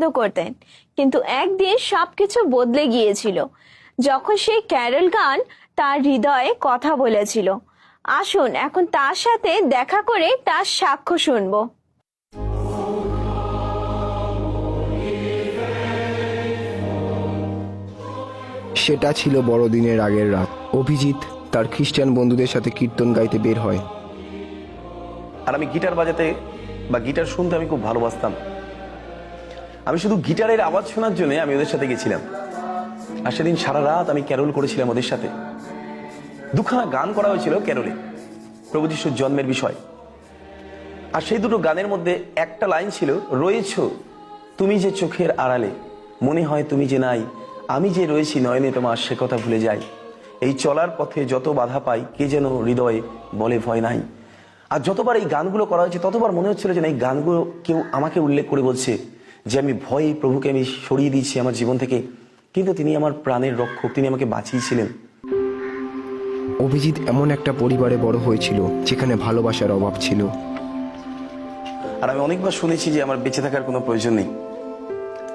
পছন্দ করতেন। কিন্তু একদিন সবকিছু বদলে গিয়েছিল। যখন সেই ক্যারল গান তার হৃদয়ে কথা বলেছিল। আসুন এখন তার সাথে দেখা করে তার সাক্ষ্য শুনব। সেটা ছিল বড়দিনের আগের রাত। অভিজিৎ তার খ্রিস্টান বন্ধুদের সাথে কীর্তন গাইতে বের হয়। আর আমি গিটার বাজাতে বা গিটার শুনতে আমি খুব ভালোবাসতাম। আমি শুধু গিটারের আওয়াজ শোনার জন্য আমি ওদের সাথে গেছিলাম। আর সেদিন সারা রাত আমি ক্যারোল করেছিলাম ওদের সাথে। দুখানা গান করা হয়েছিল ক্যারোলে, প্রভু যিশুর জন্মের বিষয়। আর সেই দুটো গানের মধ্যে একটা লাইন ছিল, রয়েছ তুমি যে চোখের আড়ালে, মনে হয় তুমি যে নাই, আমি যে রয়েছি নয়নে তোমার সে কথা ভুলে যাই। এই চলার পথে যত বাধা পাই, কে যেন হৃদয়ে বলে ভয় নাই। আর যতবার এই গানগুলো করা হয়েছে, ততবার মনে হচ্ছিল যে এই গানগুলো কেউ আমাকে উল্লেখ করে বলছে যে আমি ভয়ে প্রভুকে আমি সরিয়ে দিয়েছি আমার জীবন থেকে। কিন্তু তিনি আমার প্রাণের রক্ষক তিনি আমাকে বাঁচিয়েছিলেন। অভিজিৎ এমন একটা পরিবারে বড় হয়েছিল যেখানে ভালোবাসার অভাব ছিল। আর আমি অনেকবার শুনেছি যে আমার বেঁচে থাকার কোনো প্রয়োজন নেই।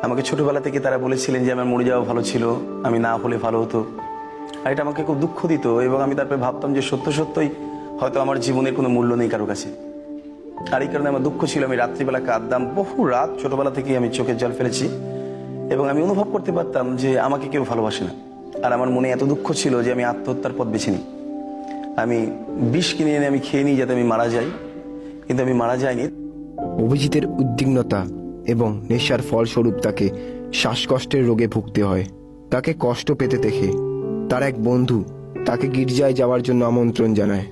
আমাকে ছোটবেলা থেকে তারা বলেছিলেন যে আমার মরে যাওয়া ভালো ছিল আমি না হলে ভালো হতো। আর এটা আমাকে খুব দুঃখ দিত এবং আমি তারপরে ভাবতাম যে সত্য সত্যই হয়তো আমার জীবনের কোনো মূল্য নেই কারও কাছে। আর এই কারণে আমার দুঃখ ছিল, আমি রাত্রিবেলা কাঁদতাম। বহু রাত ছোটবেলা থেকেই আমি চোখের জল ফেলেছি এবং আমি অনুভব করতে পারতাম যে আমাকে কেউ ভালোবাসে না। আর আমার মনে এত দুঃখ ছিল যে আমি আত্মহত্যার পথ বেছে নিই। আমি বিষ কিনে এনে আমি খেয়ে নিই যাতে আমি মারা যাই, কিন্তু আমি মারা যাইনি। অভিজিতের উদ্বিগ্নতা এবং নেশার ফলস্বরূপ তাকে শ্বাসকষ্টের রোগে ভুগতে হয়। তাকে কষ্ট পেতে দেখে তার এক বন্ধু তাকে গির্জায় যাওয়ার জন্য আমন্ত্রণ জানায়।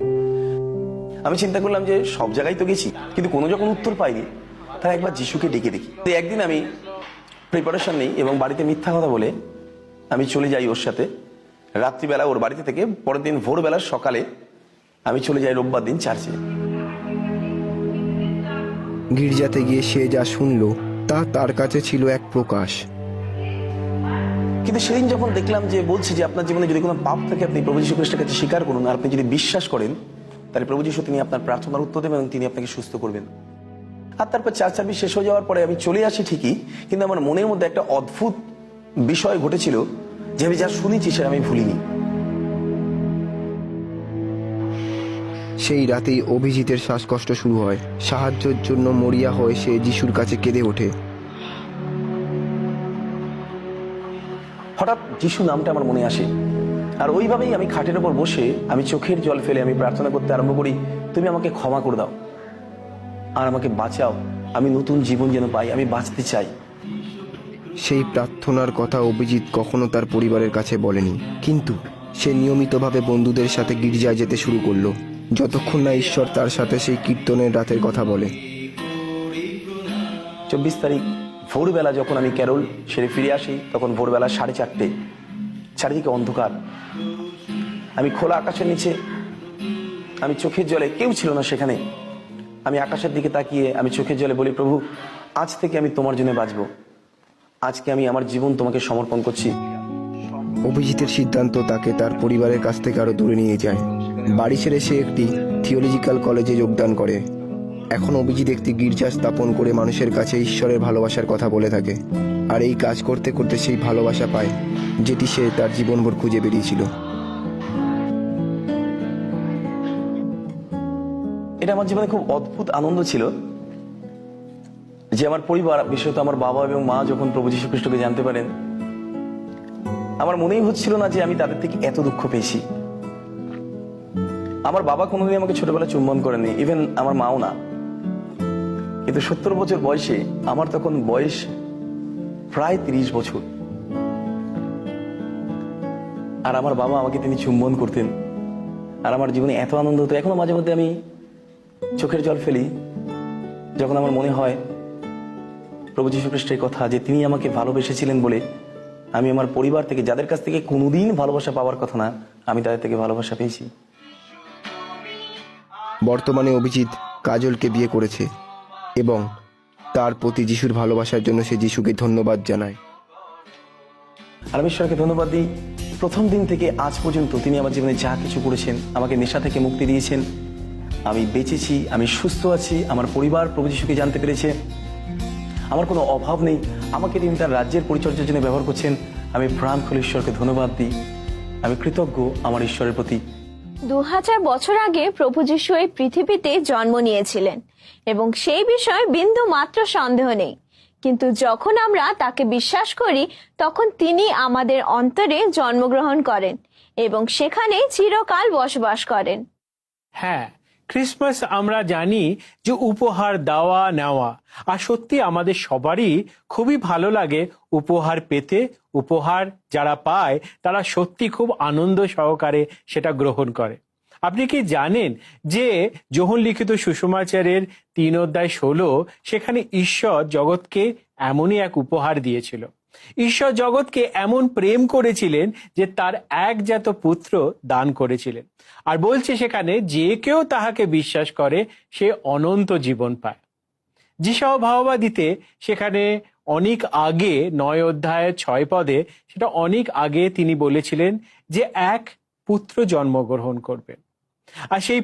আমি চিন্তা করলাম যে সব জায়গায় তো গেছি কিন্তু কোনো যখন উত্তর পাইনি তারা একবার যিশুকে ডেকে দেখি। তো একদিন আমি প্রিপারেশন নেই এবং বাড়িতে মিথ্যা কথা বলে আমি চলে যাই ওর সাথে। রাত্রিবেলা ওর বাড়িতে থেকে পরের দিন ভোরবেলার সকালে আমি চলে যাই রোববার দিন চার্চে গির্জাতে গিয়ে সে যা শুনল তা তার কাছে ছিল এক প্রকাশ। কিন্তু সেদিন যখন দেখলাম যে বলছি যে আপনার জীবনে যদি কোনো পাপ থাকে আপনি প্রভু যীশু খ্রিস্টের কাছে স্বীকার করুন আর আপনি যদি বিশ্বাস করেন তাহলে প্রভু যীশু তিনি আপনার প্রার্থনার উত্তর দেবেন এবং তিনি আপনাকে সুস্থ করবেন। আর তারপর চার চাবি শেষ হয়ে যাওয়ার পরে আমি চলে আসি ঠিকই কিন্তু আমার মনের মধ্যে একটা অদ্ভুত বিষয় ঘটেছিল যে আমি যা শুনেছি সেটা আমি ভুলিনি। সেই রাতেই অভিজিতের শ্বাসকষ্ট শুরু হয়। সাহায্যের জন্য মরিয়া হয়ে সে যিশুর কাছে কেঁদে ওঠে। হঠাৎ যিশু নামটা আমার মনে আসে। আর ওইভাবেই আমি খাটের ওপর বসে আমি চোখের জল ফেলে আমি প্রার্থনা করতে আরম্ভ করি তুমি আমাকে ক্ষমা করে দাও আর আমাকে বাঁচাও। আমি নতুন জীবন যেন পাই আমি বাঁচতে চাই। সেই প্রার্থনার কথা অভিজিৎ কখনো তার পরিবারের কাছে বলেনি। কিন্তু সে নিয়মিতভাবে বন্ধুদের সাথে গির্জায় যেতে শুরু করল। যতক্ষণ না ঈশ্বর তার সাথে সেই কীর্তনের রাতের কথা বলে। চব্বিশ তারিখ ভোরবেলা যখন আমি ক্যারল সেরে ফিরে আসি তখন ভোরবেলা সাড়ে চারটে চারিদিকে অন্ধকার। আমি খোলা আকাশের নিচে, আমি চোখের জলে, কেউ ছিল না সেখানে। আমি আকাশের দিকে তাকিয়ে, আমি চোখের জলে বলি, প্রভু, আজ থেকে আমি তোমার জন্য বাঁচব। আজকে আমি আমার জীবন তোমাকে সমর্পণ করছি। অভিজিতের সিদ্ধান্ত তাকে তার পরিবারের কাছ থেকে আরও দূরে নিয়ে যায়। বাড়ি ছেড়ে সে একটি থিওলজিক্যাল কলেজে যোগদান করে। এখন অভিজিৎ একটি গির্জা স্থাপন করে মানুষের কাছে ঈশ্বরের ভালোবাসার কথা বলে থাকে। আর এই কাজ করতে করতে সেই ভালোবাসা পায়, যেটি সে তার জীবনভর খুঁজে বেরিয়েছিল। এটা আমার জীবনে খুব অদ্ভুত আনন্দ ছিল যে আমার পরিবার, বিশেষত আমার বাবা এবং মা যখন প্রভু যীশু খ্রিস্টকে জানতে পারেন, আমার মনেই হচ্ছিল না যে আমি তাদের থেকে এত দুঃখ পেয়েছি। আমার বাবা কোনোদিন আমাকে ছোটবেলায় চুম্বন করেনি ইভেন আমার মাও না। কিন্তু সত্তর বছর বয়সে আমার তখন বয়স প্রায় তিরিশ বছর। আর আমার বাবা আমাকে তিনি চুম্বন করতেন। আর আমার জীবনে এত আনন্দ হতো। এখনও মাঝে মধ্যে আমি চোখের জল ফেলি। যখন আমার মনে হয়, প্রভু যীশু খ্রিস্টের কথা যে তিনি আমাকে ভালোবেসেছিলেন বলে আমি আমার পরিবার থেকে, যাদের কাছ থেকে কোনোদিন ভালোবাসা পাওয়ার কথা না, আমি তাদের থেকে ভালোবাসা পেয়েছি। বর্তমানে অভিজিৎ কাজলকে বিয়ে করেছে। এবং তার প্রতি যিশুর ভালোবাসার জন্য সে যিশুকে ধন্যবাদ জানায়। আর আমি ঈশ্বরকে ধন্যবাদ দিই। প্রথম দিন থেকে আজ পর্যন্ত তিনি আমার জীবনে যা কিছু করেছেন আমাকে নেশা থেকে মুক্তি দিয়েছেন। আমি বেঁচেছি আমি সুস্থ আছি আমার পরিবার প্রভু যিশুকে জানতে পেরেছে। আমার কোনো অভাব নেই আমাকে তিনি তার রাজ্যের পরিচর্যার জন্য ব্যবহার করছেন। আমি প্রাণ খুলে ঈশ্বরকে ধন্যবাদ দিই। আমি কৃতজ্ঞ আমার ঈশ্বরের প্রতি। দু হাজার বছর আগে প্রভু যিশু এই পৃথিবীতে জন্ম নিয়েছিলেন। এবং সেই বিষয়ে বিন্দু মাত্র সন্দেহ নেই। কিন্তু যখন আমরা তাকে বিশ্বাস করি, তখন তিনি আমাদের অন্তরে জন্মগ্রহণ করেন এবং সেখানে চিরকাল বসবাস করেন। হ্যাঁ ক্রিসমাস আমরা জানি যে উপহার দেওয়া নেওয়া। আর সত্যি আমাদের সবারই খুবই ভালো লাগে উপহার পেতে। উপহার যারা পায়, তারা সত্যি খুব আনন্দ সহকারে সেটা গ্রহণ করে। আপনি কি জানেন যে যোহন লিখিত সুষমাচারের তিন অধ্যায় ষোলো, সেখানে ঈশ্বর জগৎকে এমনই এক উপহার দিয়েছিল। ঈশ্বর জগৎকে এমন প্রেম করেছিলেন যে তার একজাত পুত্র দান করেছিলেন। আর বলছে সেখানে, যে কেউ তাহাকে বিশ্বাস করে, সে অনন্ত জীবন পায়। যিশহ ভাওবাদিতে সেখানে অনেক আগে, নয় অধ্যায় ছয় পদে, সেটা অনেক আগে তিনি বলেছিলেন যে এক পুত্র জন্মগ্রহণ করবেন। আর সেই